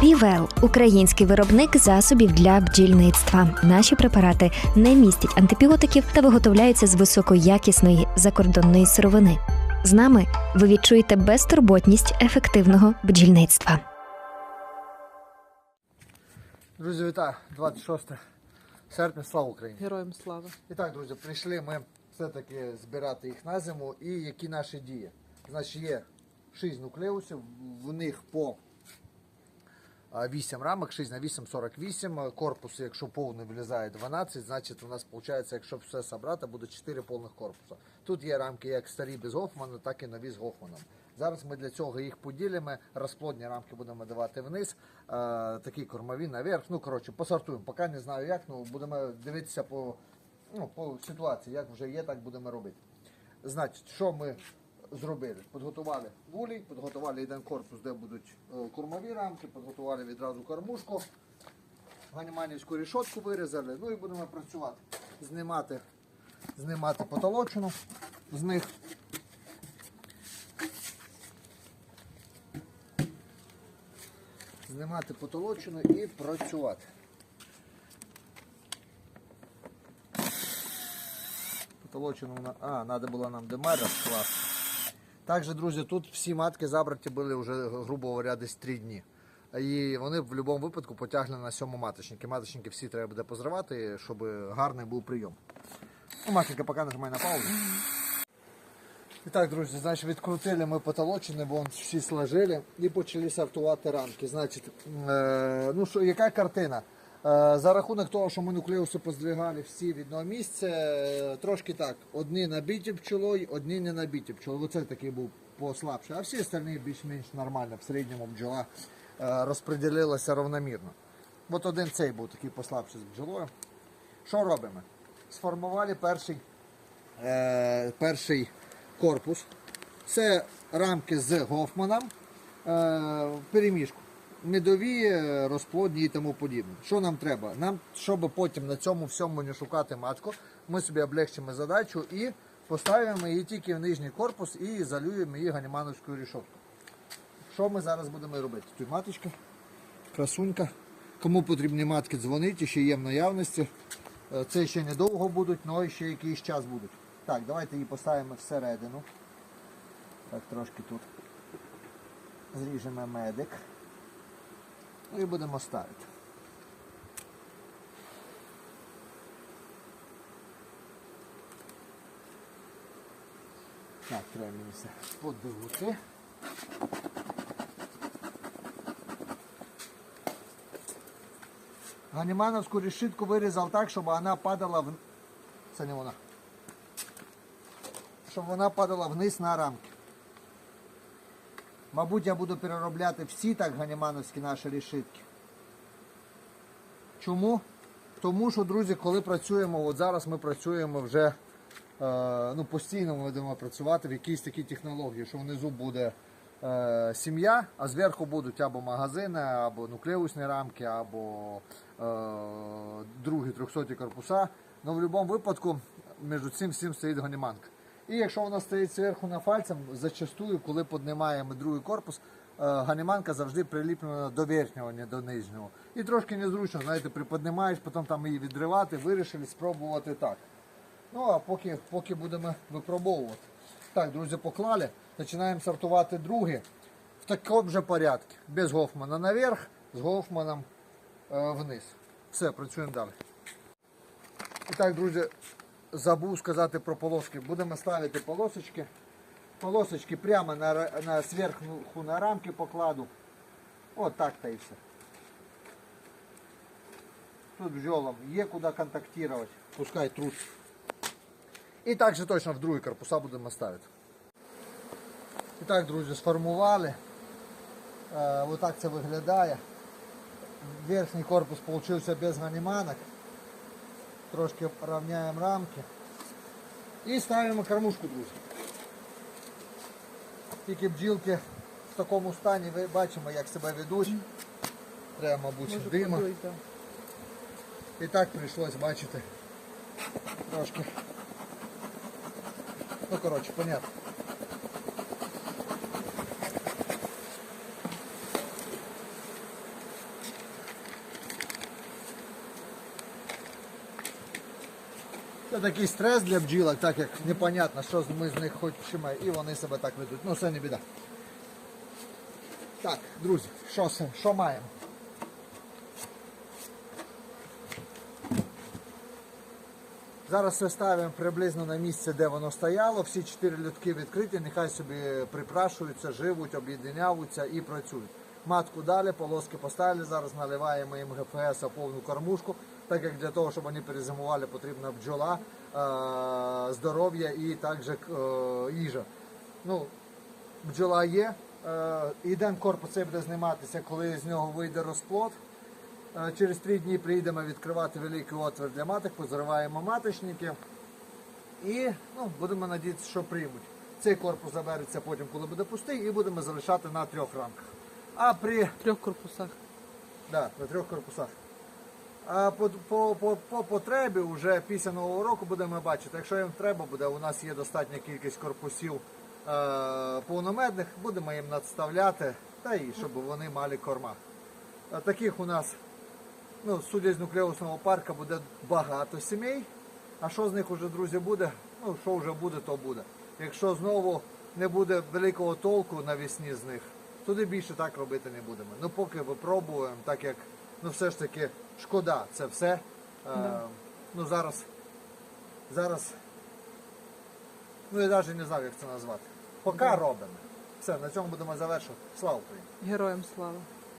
Півел український виробник засобів для бджільництва. Наші препарати не містять антибіотиків та виготовляються з високоякісної закордонної сировини. З нами ви відчуєте безтурботність ефективного бджільництва. Друзі, вітаю! 26 серпня, слава Україні! Героям слава. І так, друзі, прийшли ми все-таки збирати їх на зиму і які наші дії. Значить, є 6 нуклеусів, в них по 8 рамок, 6 на 8, 48. Корпус, якщо повний влізає 12, значить у нас виходить, якщо все зібрати, буде 4 повних корпуса. Тут є рамки як старі без Гофмана, так і нові з Гофманом. Зараз ми для цього їх поділимо, розплодні рамки будемо давати вниз, е, такі кормові наверх. Ну, коротше, посортуємо. Поки не знаю як, ну будемо дивитися по, ну, по ситуації, як вже є, так будемо робити. Значить, що ми зробили? Підготували вулій, підготували один корпус, де будуть е, кормові рамки, підготували відразу кормушку, ганіманівську рішотку вирізали, ну і будемо працювати. Знімати, знімати потолочину з них. Знімати потолочину і працювати. Потолочину, а, треба було нам демар розкласти. Також, друзі, тут всі матки забраті були вже, грубо говоря, десь 3 дні. І вони в будь-якому випадку потягли на сьому маточники. Маточники всі треба буде позривати, щоб гарний був прийом. Ну, матінка поки нажимає на паузу. І так, друзі, значить, відкрутили ми потолочини, бо всі сложили і почали сортувати рамки. Значить, е, ну що, яка картина? Е, за рахунок того, що ми нуклеуси поздвигали всі в одне місце, е, трошки так. Одні набиті пчолою, одні не набиті пчолою. Оце такий був послабший. А всі остальні більш-менш нормально. В середньому бджола е, розподілилася равномірно. От один цей був такий послабший з бджолою. Що робимо? Сформували перший е, перший корпус. Це рамки з Гофманом е, переміжку. Медові, е, розплодні і тому подібне. Що нам треба? Нам, щоб потім на цьому всьому не шукати матку, ми собі облегчимо задачу і поставимо її тільки в нижній корпус і залюємо її ганімановською рішоткою. Що ми зараз будемо робити? Тут маточка, красунька. Кому потрібні матки, дзвонить, ще є в наявності. Е, Це ще недовго будуть, але ще якийсь час будуть. Так, давайте її поставимо всередину. Так, трошки тут зріжемо медик. Ну і будемо ставити. Так, треба мені все подивити. Ганімановську решітку вирізав так, щоб вона падала в... Це не вона. Щоб вона падала вниз на рамки. Мабуть, я буду переробляти всі так ганімановські наші решітки. Чому? Тому що, друзі, коли працюємо, от зараз ми працюємо вже е, ну, постійно ми будемо працювати в якійсь такій технології, що внизу буде е, сім'я, а зверху будуть або магазини, або нуклеусні рамки, або е, другі 300 корпуса. Ну, в будь-якому випадку між цим всім стоїть ганіманка. І якщо вона стоїть зверху на фальцем, зачастую, коли піднімаємо другий корпус, е, ганіманка завжди приліплена до верхнього, не до нижнього. І трошки незручно, знаєте, приподнімаєш, потім там її відривати, вирішили спробувати так. Ну а поки, поки будемо випробовувати. Так, друзі, поклали. Починаємо сортувати другі в такому же порядку. Без Гофмана наверх, з Гофманом е, вниз. Все, працюємо далі. І так, друзі, забув сказати про полоски. Будемо ставити полосочки. Полосочки прямо на, на сверху на рамки покладу. От так та і все. Тут бджолам є куди контактувати. Пускай труд. І так же точно в другі корпуса будемо ставити. І так, друзі, сформували. Е, отак це виглядає. Верхній корпус получився без ганіманок. Трошки равняємо рамки. І ставимо кормушку, друзі. Тільки бджілки в такому стані ви бачимо, як себе ведуть. Треба, мабуть, дима. подуй, да. І так прийшлось, бачите, трошки. Ну, коротше, понятно. Це такий стрес для бджілок, так як непонятно, що ми з них хочемо, і вони себе так ведуть. Ну, це не біда. Так, друзі, що, що маємо? Зараз все ставимо приблизно на місце, де воно стояло. Всі чотири льотки відкриті, нехай собі припрашуються, живуть, об'єднявуться і працюють. Матку далі, полоски поставили, зараз наливаємо їм ГФС повну кормушку, так як для того, щоб вони перезимували, потрібна бджола, е, здоров'я і також е, їжа. Ну, бджола є. Е, Іден корпус цей буде зніматися, коли з нього вийде розплод. Через три дні приїдемо відкривати великий отвір для маток, позриваємо маточники і ну, будемо надіятися, що приймуть. Цей корпус забереться потім, коли буде пустий, і будемо залишати на трьох рамках. А при трьох корпусах. Да, на трьох корпусах. По, по, по, по потребі вже після нового року будемо бачити. Якщо їм треба буде, у нас є достатня кількість корпусів е, повномедних, будемо їм надставляти, та і щоб вони мали корма. Таких у нас, ну, судя з нуклеусного парка, буде багато сімей. А що з них вже, друзі, буде? Ну, що вже буде, то буде. Якщо знову не буде великого толку навесні з них, туди більше так робити не будемо. Ну поки випробуємо, так як ну все ж таки шкода це все. Е, ну зараз, зараз, ну я навіть не знаю, як це назвати. Поки робимо. Все, на цьому будемо завершувати. Слава Україні! Героям слава.